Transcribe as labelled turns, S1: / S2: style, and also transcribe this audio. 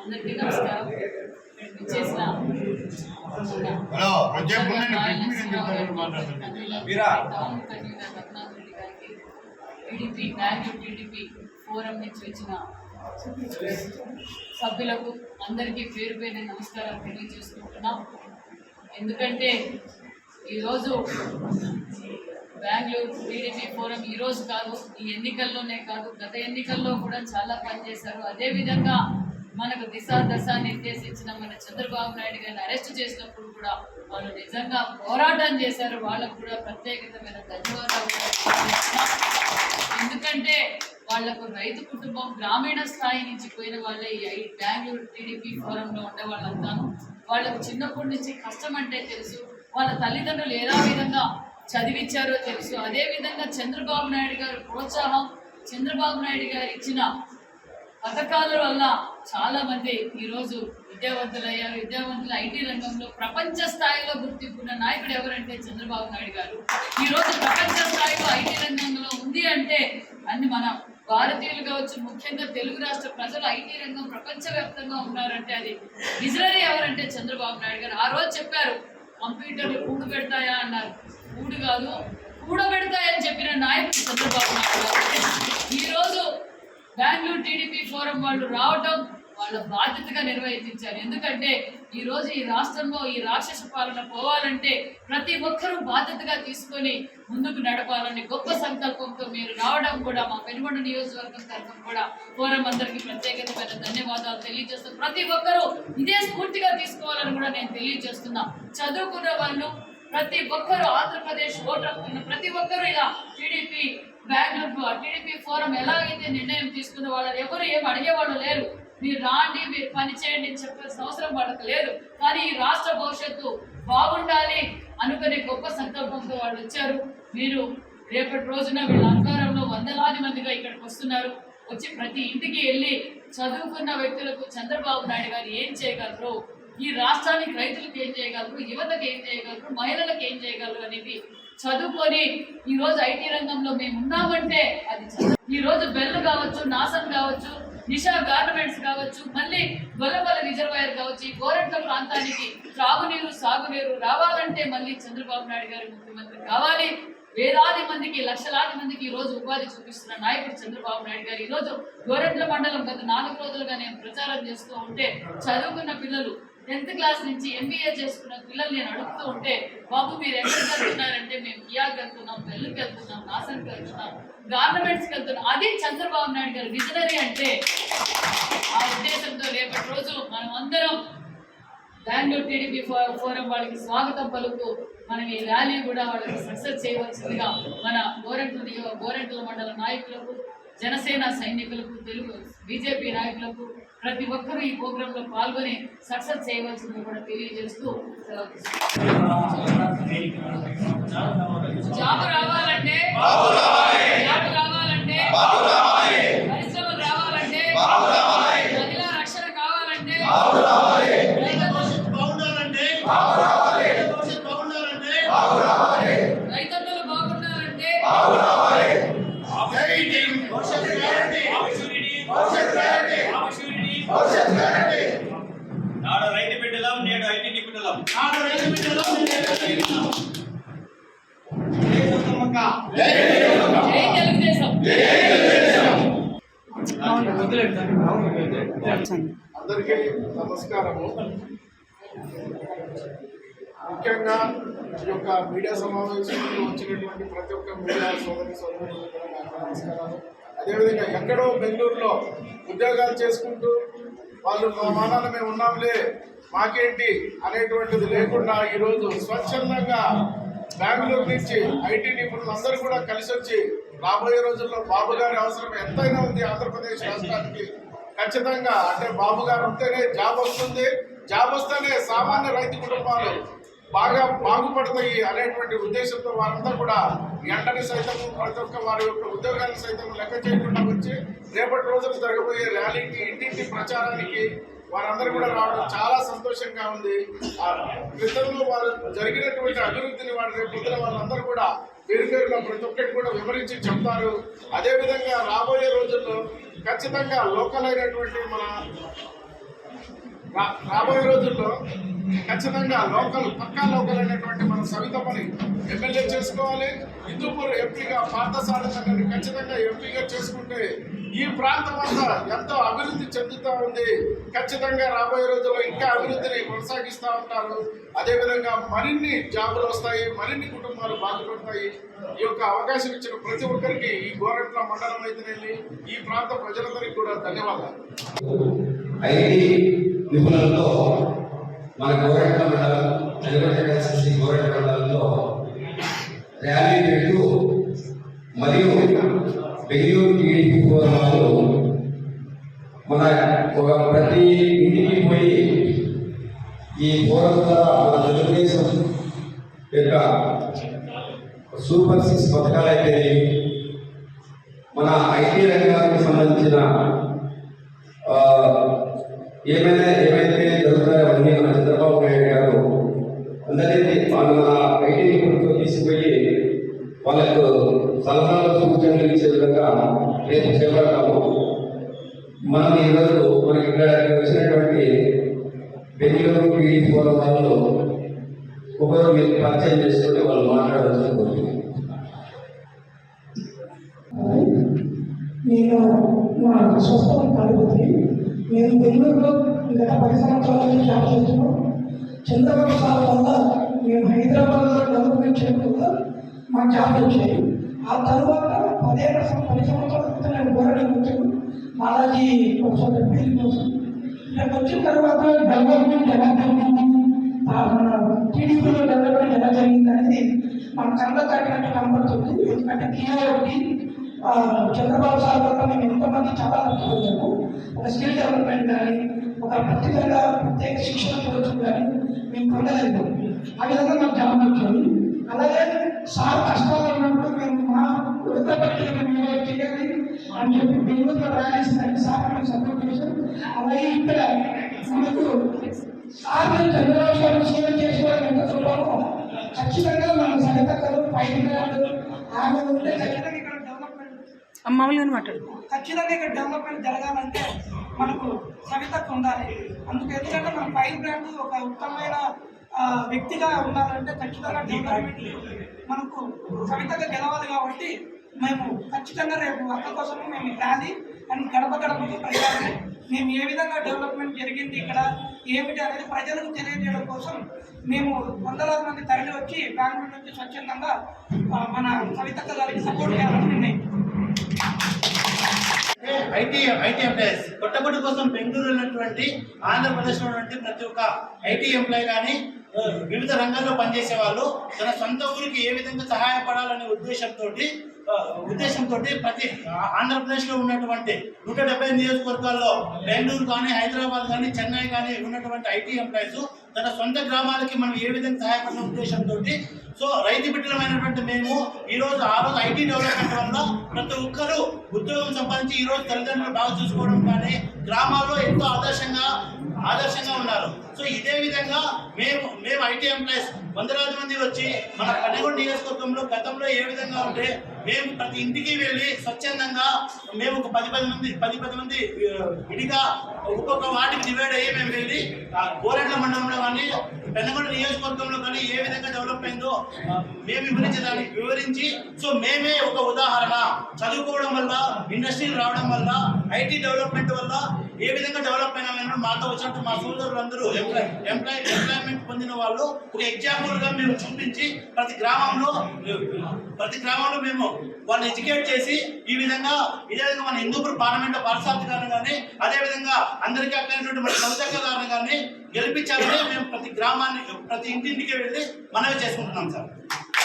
S1: అందరికీ నమస్కారం. TDP Bengaluru TDP forum నుంచి వచ్చిన సభ్యులకు అందరికీ పేరు పేరు నమస్కారాలు తెలియజేసుకుంటున్నాం. ఎందుకంటే ఈరోజు బెంగళూరు టీడీపీ ఫోరం ఈ రోజు కాదు ఈ ఎన్నికల్లోనే కాదు గత ఎన్నికల్లో కూడా చాలా పనిచేశారు అదేవిధంగా మనకు దిశ దశ నిర్దేశించిన మన చంద్రబాబు నాయుడు గారిని అరెస్ట్ చేసినప్పుడు కూడా వాళ్ళు నిజంగా పోరాటం చేశారు. వాళ్ళకు కూడా ప్రత్యేకతమైన ధన్యవాదాలు ఎందుకంటే వాళ్ళకు రైతు కుటుంబం గ్రామీణ స్థాయి నుంచి పోయిన వాళ్ళే ఈ బెంగళూరు టీడీపీ ఫోరంలో ఉండే వాళ్ళంతాను. వాళ్ళకు చిన్నప్పటి నుంచి కష్టం అంటే తెలుసు. వాళ్ళ తల్లిదండ్రులు ఏదో విధంగా చదివించారో తెలుసు. అదే విధంగా చంద్రబాబు నాయుడు గారు ప్రోత్సాహం చంద్రబాబు నాయుడు గారు ఇచ్చిన పథకాల వల్ల చాలా మంది ఈరోజు విద్యావంతులయ్యారు. విద్యావంతులు ఐటీ రంగంలో ప్రపంచ స్థాయిలో గుర్తింపున్న నాయకుడు ఎవరంటే చంద్రబాబు నాయుడు గారు. ఈ రోజు ప్రపంచ స్థాయిలో ఐటీ రంగంలో ఉంది అంటే అన్ని మన భారతీయులు కావచ్చు ముఖ్యంగా తెలుగు రాష్ట్ర ప్రజలు ఐటీ రంగం ప్రపంచవ్యాప్తంగా ఉన్నారంటే అది విజనరీ ఎవరంటే చంద్రబాబు నాయుడు గారు. ఆ రోజు చెప్పారు కంప్యూటర్లు కూడు పెడతాయా? అన్నారు. కూడు కాదు కూడబెడతాయని చెప్పిన నాయకుడు చంద్రబాబు నాయుడు బెంగళూరు టీడీపీ ఫోరం వాళ్ళు రావటం వాళ్ళ బాధ్యతగా నిర్వహించారు. ఎందుకంటే ఈరోజు ఈ రాష్ట్రంలో ఈ రాక్షస పాలన పోవాలంటే ప్రతి ఒక్కరూ బాధ్యతగా తీసుకొని ముందుకు నడపాలని గొప్ప సంకల్పంతో మీరు రావడం కూడా మా పెనుగొండ నియోజకవర్గం తరఫున కూడా ఫోరం అందరికీ ప్రత్యేకమైన ధన్యవాదాలు తెలియజేస్తూ ప్రతి ఒక్కరూ ఇదే స్ఫూర్తిగా తీసుకోవాలని కూడా నేను తెలియజేస్తున్నా. చదువుకున్న వాళ్ళు ప్రతి ఒక్కరూ ఆంధ్రప్రదేశ్ ఓటు ప్రతి ఒక్కరూ ఇలా టీడీపీ బెంగళూరు టీడీపీ ఫోరం ఎలాగైతే నిర్ణయం తీసుకున్న వాళ్ళు ఎవరు ఏం అడిగేవాళ్ళు లేరు. మీరు రాండి మీరు పని చేయండి అని చెప్పాల్సిన అవసరం వాళ్ళకి లేదు. కానీ ఈ రాష్ట్ర భవిష్యత్తు బాగుండాలి అనుకునే గొప్ప సంకల్పంతో వాళ్ళు వచ్చారు. మీరు రేపటి రోజున వీళ్ళ అధికారంలో వందలాది మందిగా ఇక్కడికి వస్తున్నారు. వచ్చి ప్రతి ఇంటికి వెళ్ళి చదువుకున్న వ్యక్తులకు చంద్రబాబు నాయుడు గారు ఏం చేయగలరు ఈ రాష్ట్రానికి రైతులకు ఏం చేయగలరు యువతకు ఏం చేయగలరు మహిళలకు ఏం చేయగలరు అనేది చదువుకొని ఈ రోజు ఐటీ రంగంలో మేము ఉన్నామంటే అది ఈరోజు ఈ రోజు బెల్ కావచ్చు నాసన్ కావచ్చు నిషా గార్మెంట్స్ కావచ్చు మళ్ళీ గొల్లపల్లి రిజర్వాయర్ కావచ్చు ఈ గోరెట్ల ప్రాంతానికి త్రాగునీరు సాగునీరు రావాలంటే మళ్ళీ చంద్రబాబు నాయుడు గారు ముఖ్యమంత్రి కావాలి. వేలాది మందికి లక్షలాది మందికి ఈ రోజు ఉపాధి చూపిస్తున్న నాయకుడు చంద్రబాబు నాయుడు గారు. ఈ రోజు గోరెంట్ల మండలం గత నాలుగు రోజులుగా నేను ప్రచారం చేస్తూ ఉంటే చదువుకున్న పిల్లలు టెన్త్ క్లాస్ నుంచి ఎంబీఏ చేసుకున్న పిల్లలు నేను అడుగుతూ ఉంటే బాబు మీరు ఎక్కడికి వెళ్తున్నారంటే మేము కియాకి వెళ్తున్నాం పెళ్ళికి వెళ్తున్నాం నాసన్కి వెళ్తున్నాం గవర్నమెంట్స్కి వెళ్తున్నాం. అది చంద్రబాబు నాయుడు గారు విజనరీ అంటే ఆ ఉద్దేశంతో రేపటి రోజు మనం అందరం బెంగళూరు టీడీపీ ఫోరం వాళ్ళకి స్వాగతం పలుకుతూ మనం ఈ ర్యాలీ కూడా వాళ్ళకి సక్సెస్ చేయవలసిందిగా మన గోరంట్ల గోరంట్ల మండల నాయకులకు జనసేన సైనికులకు తెలుగు బీజేపీ నాయకులకు ప్రతి ఒక్కరూ ఈ ప్రోగ్రామ్లో పాల్గొని సక్సెస్ చేయవలసింది కూడా తెలియజేస్తూ జాబ్ రావాలంటే జాబ్ రావాలంటే పరిశ్రమలు రావాలంటే మహిళా రక్షణ కావాలంటే రైతన్నలు-
S2: బాగుండాలంటే బాగుండాలంటే
S1: రైతన్నలు బాగుండాలంటే
S2: జై టీడీపీ. భవిష్యత్తు గ్యారంటీ. భవిష్యత్తు గ్యారంటీ. భవిష్యత్తు గ్యారంటీ.
S3: నాడు రైతు బిడ్డలం నేడు ఐటీ నిపుణులం
S2: నాడు రైతు బిడ్డలు నేను ఎదుగుతున్నాం.
S3: జై సోదరమ్మక్క.
S2: జై టీడీపీ.
S1: జై తెలుగుదేశం.
S4: అందరికీ నమస్కారము. ముఖ్యంగా ఈ యొక్క మీడియా సమావేశంలో వచ్చినటువంటి ప్రతి ఒక్క మీడియా సోదరి నాకు నమస్కారాలు. అదేవిధంగా ఎక్కడో బెంగళూరులో ఉద్యోగాలు చేసుకుంటూ వాళ్ళు మా మానాన మేము ఉన్నాంలే. మాకేంటి అనేటువంటిది లేకుండా ఈరోజు స్వచ్ఛందంగా బెంగళూరు నుంచి ఐటీ నిపుణులు అందరూ కూడా కలిసి వచ్చి రాబోయే రోజుల్లో బాబు గారి అవసరం ఎంతైనా ఉంది ఆంధ్రప్రదేశ్ రాష్ట్రానికి. ఖచ్చితంగా అంటే బాబు గారు ఉంటేనే జాబ్ వస్తుంది జాబ్ వస్తేనే సామాన్య రైతు కుటుంబాలు బాగా బాగుపడతాయి అనేటువంటి ఉద్దేశంతో వారందరూ కూడా ఎండని సైతం ప్రతి ఒక్క వారి యొక్క ఉద్యోగాన్ని సైతం లెక్క చేయకుండా వచ్చి రేపటి రోజులు జరగబోయే ర్యాలీకి ఇంటింటి ప్రచారానికి వారందరూ కూడా రావడం చాలా సంతోషంగా ఉంది. ఆ వారు జరిగినటువంటి అభివృద్ధిని వారు రేపు పొద్దున వాళ్ళందరూ కూడా పేరు పేరున ప్రతి ఒక్కటి కూడా వివరించి చెప్తారు. అదేవిధంగా రాబోయే రోజుల్లో ఖచ్చితంగా లోకల్ అయినటువంటి మన రాబోయే రోజుల్లో ఖచ్చితంగా లోకల్ పక్కా లోకల్ అనేటువంటి మన సవితమ్మని ఎమ్మెల్యే చేసుకోవాలి. హిందూపూర్ ఎంపీగా పార్థసారథిని ఖచ్చితంగా ఎంపీగా చేసుకుంటే ఈ ప్రాంతం అంతా ఎంతో అభివృద్ధి చెందుతూ ఉంది. ఖచ్చితంగా రాబోయే రోజుల్లో ఇంకా అభివృద్ధిని కొనసాగిస్తూ ఉంటారు. అదేవిధంగా మరిన్ని జాబులు వస్తాయి మరిన్ని కుటుంబాలు బాధపడతాయి. ఈ యొక్క అవకాశం ఇచ్చిన ప్రతి ఒక్కరికి ఈ గోరంట్ల మండలం అయితేనేమి ఈ ప్రాంత ప్రజలందరికీ కూడా ధన్యవాదాలు.
S5: ఐటీ నిపుణులతో మన గోరెంట మండలం నల్గొండ ఎస్ఎస్సి మండలంలో ర్యాలీ పెట్టు మరియు బెంగళూరు టీడీపీ ఫోరం వాళ్ళు మన ఒక ప్రతి ఇంటికి పోయి ఈ ఫోరం ద్వారా మన తెలుగుదేశం యొక్క సూపర్ సిక్స్ పథకాలు అయితే మన ఐటీ రంగానికి సంబంధించిన ఏమైనా ఏమైతే జరుగుతాయో అవన్నీ మన చంద్రబాబు నాయుడు గారు అందరినీ వాళ్ళు మన ఐటీ నిపుణులతో తీసుకుపోయి వాళ్ళకు సలహాలు సూచనలు ఇచ్చే విధంగా రేపు చేపడతాము. మనం ఈరోజు మనకి ఇక్కడ వచ్చినటువంటి బెంగళూరు పీడీ ఫోరం వాళ్ళు ఒకరు మీరు పరిచయం చేసుకుంటే వాళ్ళు మాట్లాడవలసి కోరుతున్నాను
S6: నేను మా స్వస్థలం కలుగుతుంది నేను బెంగళూరులో గత పది సంవత్సరాల నుంచి జాబ్ చేస్తున్నాను. చంద్రబాబు సార్ వల్ల మేము హైదరాబాద్లో డెవలప్మెంట్ చేయకుండా మాకు జాబ్ వచ్చాయి. ఆ తర్వాత పదేళ్ళ పది సంవత్సరాల క్రితం నేను గోరడం వచ్చాను బాలాజీ కోసం పెళ్ళి కోసం. ఇక్కడికి వచ్చిన తర్వాత డెవలప్మెంట్ ఎలా జరిగింది? మన టీడీపీలో డెవలప్మెంట్ ఎలా జరిగింది అనేది మన కళ్ళ కట్టినట్టు కనబడుతుంది ఎందుకంటే టీఆర్ ఒకటి చంద్రబాబు సార్ వల్ల మేము ఎంతోమంది చాలా పొందాము ఒక స్కిల్ డెవలప్మెంట్ కానీ ఒక ప్రత్యేకంగా ప్రత్యేక శిక్షణ పొందడం కానీ మేము పొందలేదు. ఆ విధంగా మాకు జాబ్ వచ్చింది అలాగే సార్ కష్టాలు ఉన్నప్పుడు మేము మా వృద్ధపట్టి మేము చేయాలి అని చెప్పి బెంగళూరులో రాయాల్సిందని సార్ మేము సపోర్ట్ చేశాం అలాగే ఇక్కడ మనకు సార్ మేము చంద్రబాబు సార్ సేవ చేసుకోవడం ఎంత చూడాలో ఖచ్చితంగా మన సరితక్కలు పైన ఆమె ఉంటే ఖచ్చితంగా
S7: మామూలుగానే మాట్లాడు.
S6: ఖచ్చితంగా ఇక్కడ డెవలప్మెంట్ జరగాలంటే మనకు సవితకు ఉండాలి. అందుకు ఎందుకంటే మన ఫైర్ బ్రాండ్ ఒక ఉత్తమమైన వ్యక్తిగా ఉండాలంటే ఖచ్చితంగా డెవలప్మెంట్ మనకు సవితగా గెలవాలి కాబట్టి మేము ఖచ్చితంగా రేపు అక్క కోసము మేము ర్యాలీ అండ్ గడప గడపకు ప్రజలకు మేము ఏ విధంగా డెవలప్మెంట్ జరిగింది ఇక్కడ ఏమిటి అనేది ప్రజలకు తెలియజేయడం కోసం మేము వందలాది మంది తరలి వచ్చి బెంగళూరు నుంచి స్వచ్ఛందంగా మన కవితక్క గారికి సపోర్ట్ చేయాలని
S8: ఐటీ ఐటీ ఎంప్లాయీస్. కొట్టబడి కోసం బెంగళూరు ఉన్నటువంటి ఆంధ్రప్రదేశ్ ఉన్నటువంటి ప్రతి ఒక్క ఐటీ ఎంప్లాయ్ కానీ వివిధ రంగాల్లో పనిచేసే వాళ్ళు తన సొంత ఊరికి ఏ విధంగా సహాయపడాలనే ఉద్దేశంతో ఉద్దేశంతో ప్రతి ఆంధ్రప్రదేశ్లో ఉన్నటువంటి నూట డెబ్బై నియోజకవర్గాల్లో బెంగళూరు కానీ హైదరాబాద్ కానీ చెన్నై కానీ ఉన్నటువంటి ఐటీ ఎంప్లాయీస్ తన సొంత గ్రామాలకి మనం ఏ విధంగా సహాయపడిన ఉద్దేశంతో సో రైతు బిడ్డలమైనటువంటి మేము ఈరోజు ఆ రోజు ఐటీ డెవలప్మెంట్ వల్ల ప్రతి ఒక్కరూ ఉద్యోగం సంపాదించి ఈరోజు తల్లిదండ్రులు బాగా చూసుకోవడం కానీ గ్రామాల్లో ఎంతో ఆదర్శంగా ఆదర్శంగా ఉన్నారు. సో ఇదే విధంగా మేము మేము ఐటీ ఎంప్లాయీస్ వందలాది మంది వచ్చి మన కన్నగొండ నియోజకవర్గంలో గతంలో ఏ విధంగా ఉంటే మేము ప్రతి ఇంటికి వెళ్ళి స్వచ్ఛందంగా మేము ఒక పది పది మంది పది పది మంది విడిగా ఒక్కొక్క వాటికి డివైడ్ అయ్యి మేము వెళ్ళి ఆ మండలంలో కానీ పెన్నగొండ నియోజకవర్గంలో కానీ ఏ విధంగా డెవలప్ అయిందో మేము మేము వివరించడానికి వివరించి సో మేమే ఒక ఉదాహరణ. చదువుకోవడం వల్ల ఇండస్ట్రీలు రావడం వల్ల ఐటీ డెవలప్మెంట్ వల్ల ఏ విధంగా డెవలప్ అయినా మాతో వచ్చినట్టు మా సోదరులందరూ ఎంప్లాయ్ ఎంప్లాయ్మెంట్ పొందిన వాళ్ళు ఒక ఎగ్జాంపుల్గా మేము చూపించి ప్రతి గ్రామంలో ప్రతి గ్రామంలో మేము వాళ్ళని ఎడ్యుకేట్ చేసి ఈ విధంగా ఇదే విధంగా మన హిందూపూర్ పార్లమెంట్ పార్సార్థి గారిని కానీ అదే విధంగా అందరికీ అక్కడైనటువంటి మన కవితక్క గారిని కానీ గెలిపించాలని మేము ప్రతి గ్రామాన్ని ప్రతి ఇంటింటికి వెళ్ళి మనవి చేసుకుంటున్నాం సార్.